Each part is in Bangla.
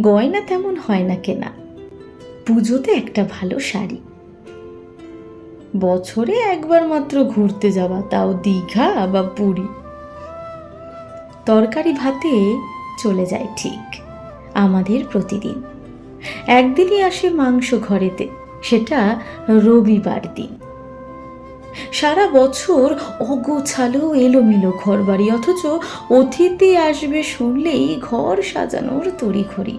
গয়না তেমন হয় না কেনা। পুজোতে একটা ভালো শাড়ি। বছরে একবার মাত্র ঘুরতে যাওয়া, তাও দীঘা বা পুরী। তরকারি ভাতে চলে যায় ঠিক আমাদের প্রতিদিন। একদিনই আসে মাংস ঘরেতে, সেটা রবিবার দিন। সারা বছর অগোছালো এলোমেলো ঘর বাড়ি অথচ অতিথি আসবে শুনলেই ঘর সাজানোর তড়িঘড়ি।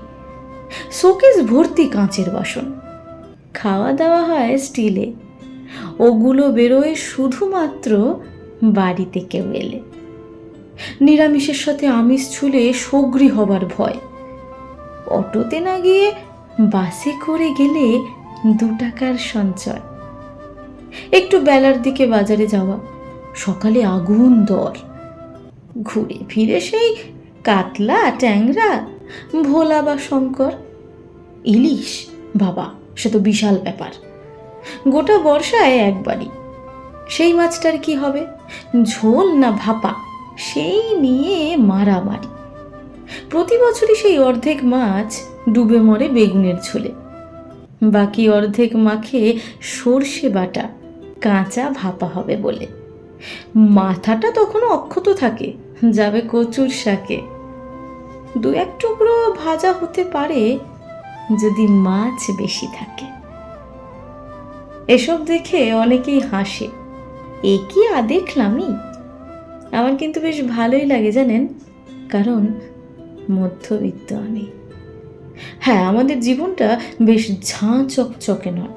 শোকেস ভর্তি কাঁচের বাসন। খাওয়া দাওয়া হয় স্টিলে। ওগুলো বেরোয় শুধুমাত্র বাড়িতে কেউ এলে। নিরামিষের সাথে আমিষ ছুলে সগ্রি হবার ভয়। অটোতে না গিয়ে বাসে করে গেলে দু টাকার সঞ্চয়। একটু বেলার দিকে বাজারে যাওয়া। সকালে আগুন দর। ঘুরে ফিরে সেই কাতলা, ট্যাংরা, ভোলা বা শঙ্কর। ইলিশ, বাবা, সে তো বিশাল ব্যাপার। গোটা বর্ষায় একবারই। সেই মাছটার কি হবে? ঝোল না ভাপা? সেই নিয়ে মারামারি। প্রতি বছরই সেই অর্ধেক মাছ ডুবে মরে বেগুনের ঝোলে। বাকি অর্ধেক মাখে সর্ষে বাটা। কাঁচা ভাপা হবে বলে। মাথাটা তখনও অক্ষত থাকে, যাবে কচুর শাকে। দু এক টুকরো ভাজা হতে পারে, যদি মাছ বেশি থাকে। এসব দেখে অনেকেই হাসে। এ কি দেখলামই আমার কিন্তু বেশ ভালোই লাগে জানেন, কারণ মধ্যবিত্ত আমি। হ্যাঁ আমাদের জীবনটা বেশ ঝাঁ চকচকে নয়।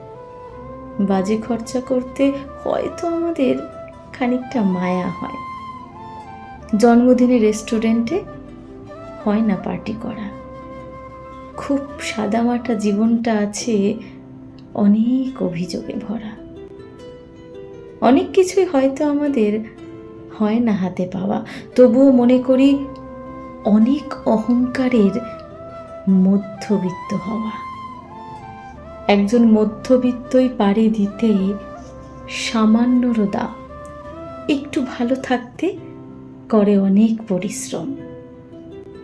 বাজে খরচা করতে হয়তো আমাদের খানিকটা মায়া হয়। জন্মদিনে রেস্টুরেন্টে হয় না পার্টি করা। খুব সাদামাটা জীবনটা আছে অনেক অভিযোগে ভরা। অনেক কিছুই হয়তো আমাদের হয় না হাতে পাওয়া। তবুও মনে করি অনেক অহংকারের মধ্যবিত্ত হওয়া। একজন মধ্যবিত্তই পারে দিতে সামান্যরও দাম একটু ভালো থাকতে করে অনেক পরিশ্রম।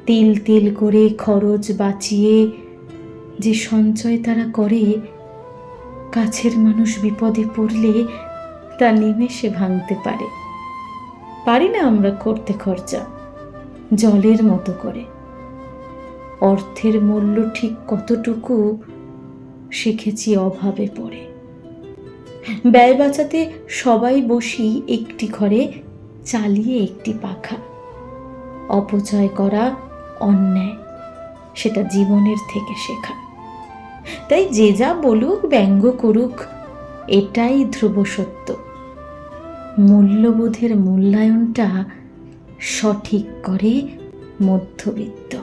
তিল তিল করে খরচ বাঁচিয়ে যে সঞ্চয় তারা করে, কাছের মানুষ বিপদে পড়লে তা নিমেষে ভাঙতে পারে। পারি না আমরা করতে খরচা, জলের মতো করে। অর্থের মূল্য ঠিক কতটুকু শিখেছি অভাবে পড়ে। ব্যয় বাঁচাতে সবাই বসি একটি ঘরে, চালিয়ে একটি পাখা। অপচয় করা অন্যায়, সেটা জীবনের থেকে শেখা। তাই যে যা বলুক, ব্যঙ্গ করুক, এটাই ধ্রুব সত্য। মূল্যবোধের মূল্যায়নটা সঠিক করে মধ্যবিত্ত।